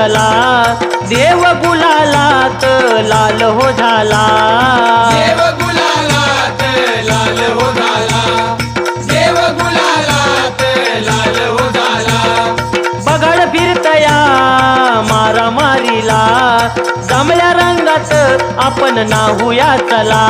चला देव गुलालात लाल हो झाला. देव गुलालात लाल हो झाला. देव गुलालात लाल हो झाला. बघड फिरतया मारामारीला जमल्या रंगात आपण नाहूया चला.